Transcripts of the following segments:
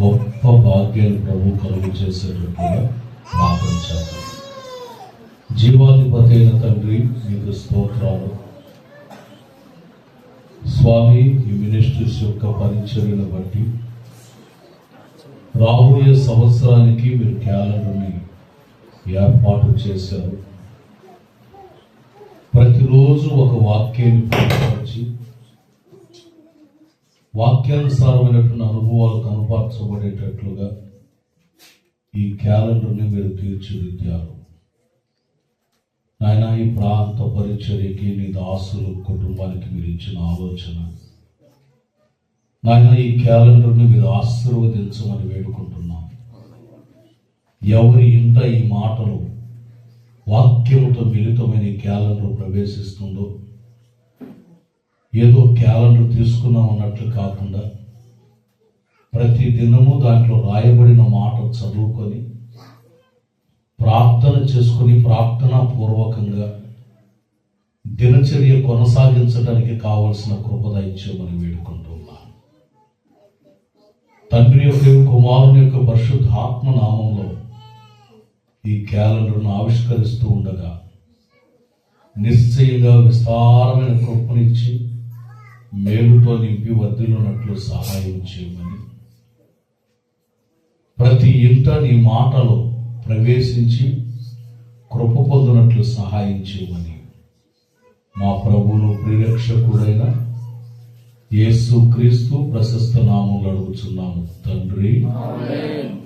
గొప్ప భాగ్యాలు ప్రభు కలుగు చేసేటట్టుగా ప్రార్థించాలి జీవాధిపతి అయిన తండ్రి మీకు స్తోత్రాలు. స్వామి ఈ మినిస్ట్రీస్ యొక్క పరిచర్యను బట్టి రాబోయే సంవత్సరానికి మీరు క్యాలెండర్ని ఏర్పాటు చేశారు. ప్రతిరోజు ఒక వాక్యాన్ని పొందుపరిచి వాక్యానుసారమైనటువంటి అనుభవాలు కనపరచబడేటట్లుగా ఈ క్యాలెండర్ని మీరు తీర్చిదిద్దారు. నాయన ఈ ప్రాంత పరిచర్యకి నీ దాసులు కుటుంబానికి మీరు ఇచ్చిన ఆలోచన. నాయన ఈ క్యాలెండర్ని మీరు ఆశీర్వదించమని వేడుకుంటున్నాం. ఎవరి ఇంట ఈ మాటలు వాక్యముతో మిళితమైన క్యాలెండర్ ప్రవేశిస్తుందో ఏదో క్యాలెండర్ తీసుకున్నాం అన్నట్లు కాకుండా ప్రతి దినము దాంట్లో రాయబడిన మాట చదువుకొని ప్రార్థన చేసుకుని ప్రార్థనా పూర్వకంగా దినచర్య కొనసాగించడానికి కావలసిన కృపద ఇచ్చేమని వేడుకుంటున్నాను. తండ్రి యొక్క కుమారుని యొక్క పరిశుద్ధాత్మ నామంలో ఈ క్యాలెండర్ను ఆవిష్కరిస్తూ ఉండగా నిశ్చయంగా విస్తారమైన కృపనిచ్చి మేలుతో నింపి వర్ధిల్లున్నట్లు సహాయం చేయమని. ప్రతి ఇంట నీ మాటలు ప్రవేశించి కృప పొందినట్లు సహాయం చేయమని. మా ప్రభువును ప్రిరక్షకుడైన యేసు క్రీస్తు ప్రశస్త నామంలో అడుగుచున్నాము. తండ్రి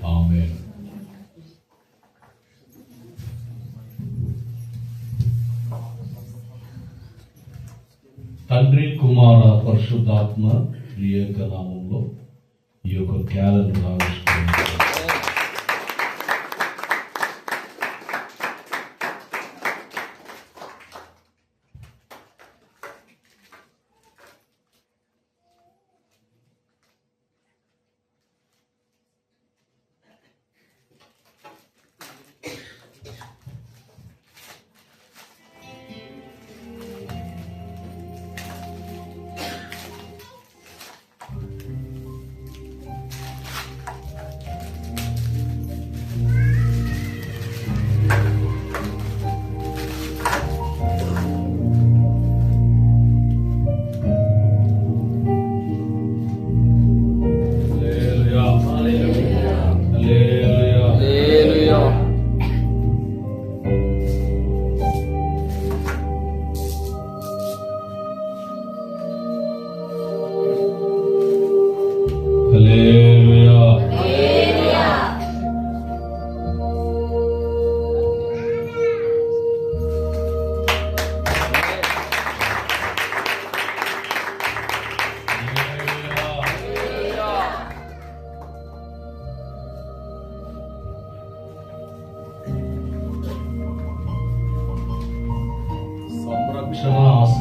ఆమె తండ్రి కుమార పరిశుద్ధాత్మ ఈ యొక్క నామంలో ఈ యొక్క క్యాలెండర్ ఆవిష్కరించారు.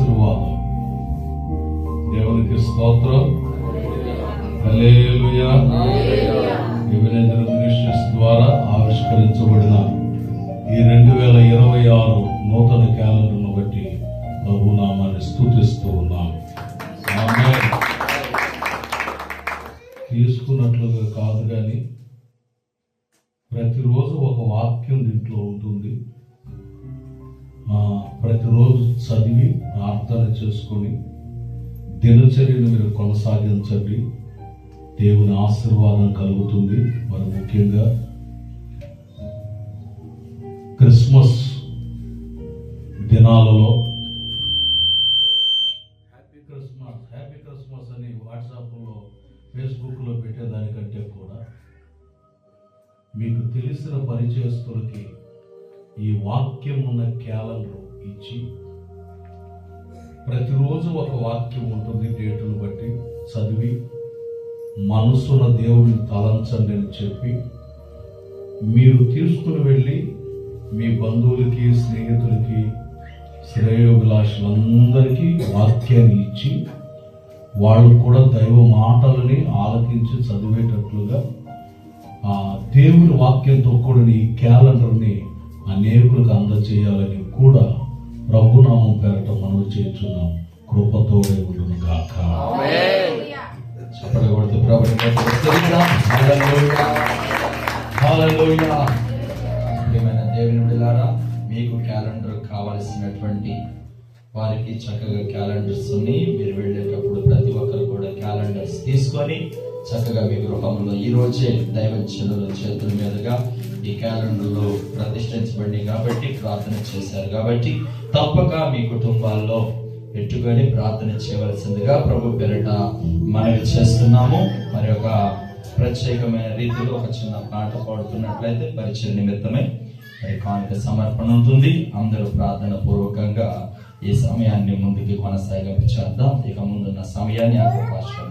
ఆశీర్వాదం. దేవునికి స్తోత్రం. యువనేంద్ర మినిస్ట్రీస్ ద్వారా ఆవిష్కరించబడిన ఈ రెండు వేల ఇరవై ఆరు నూతన క్యాలెండర్ను బట్టి ప్రభు స్థుతిస్తూ ఉన్నాం. తీసుకున్నట్లుగా కాదు కానీ ప్రతిరోజు ఒక వాక్యం దీంట్లో ఉంటుంది. చేసుకొని దినచర్యను మీరు కొనసాగించండి. దేవుని ఆశీర్వాదం కలుగుతుంది. మరి ముఖ్యంగా క్రిస్మస్ దినాలలో హ్యాపీ క్రిస్మస్ హ్యాపీ క్రిస్మస్ అని వాట్సాప్లో ఫేస్బుక్లో పెట్టేదానికంటే కూడా మీకు తెలిసిన పరిచయస్తులకి ఈ వాక్యం ఉన్న క్యాలెండర్ ఇచ్చి ప్రతిరోజు ఒక వాక్యం ఉంటుంది డేటును బట్టి. చదివి మనసున్న దేవుడిని తలంచండి అని చెప్పి మీరు తీసుకుని వెళ్ళి మీ బంధువులకి స్నేహితులకి శ్రేయోభిలాషులందరికీ వాక్యాన్ని ఇచ్చి వాళ్ళు కూడా దైవ మాటలని ఆలకించి చదివేటట్లుగా ఆ దేవుని వాక్యంతో కూడిన ఈ క్యాలెండర్ని అనేకులకు అందచేయాలని కూడా ప్రభునామం పేరట మనవి చేస్తున్నాం కృపతోడే ఉండును కొడుతూ. ప్రియమైన దేవుని బిడ్డలారా మీకు క్యాలెండర్ కావలసినటువంటి వారికి చక్కగా క్యాలెండర్స్ ఉన్నాయి. మీరు వెళ్ళేటప్పుడు ప్రతి తీసుకొని చక్కగా మీ గృహంలో ఈ రోజే దైవజనుల చేతుల మీదుగా ఈ క్యాలెండర్లో ప్రతిష్ఠించబడి కాబట్టి ప్రార్థన చేశారు కాబట్టి తప్పక మీ కుటుంబాల్లో పెట్టుకొని ప్రార్థన చేయవలసిందిగా ప్రభు పేరిట మనవి చేస్తున్నాము. మరి ఒక ప్రత్యేకమైన రీతిలో ఒక చిన్న పాట పాడుతున్నట్లయితే పరిచయ నిమిత్తమై మరి కానుక సమర్పణ ఉంటుంది. అందరూ ప్రార్థన పూర్వకంగా ಈ ಸಮಯ ನಿಮ್ಮ ಮುಂದಕ್ಕೆ ಮನಸ್ಸಾಗ ವಿಚಾರದ ಈಗ ಮುಂದಿನ ಸಮಯನೇ ಆಗಬೇಕು ಅಷ್ಟೇ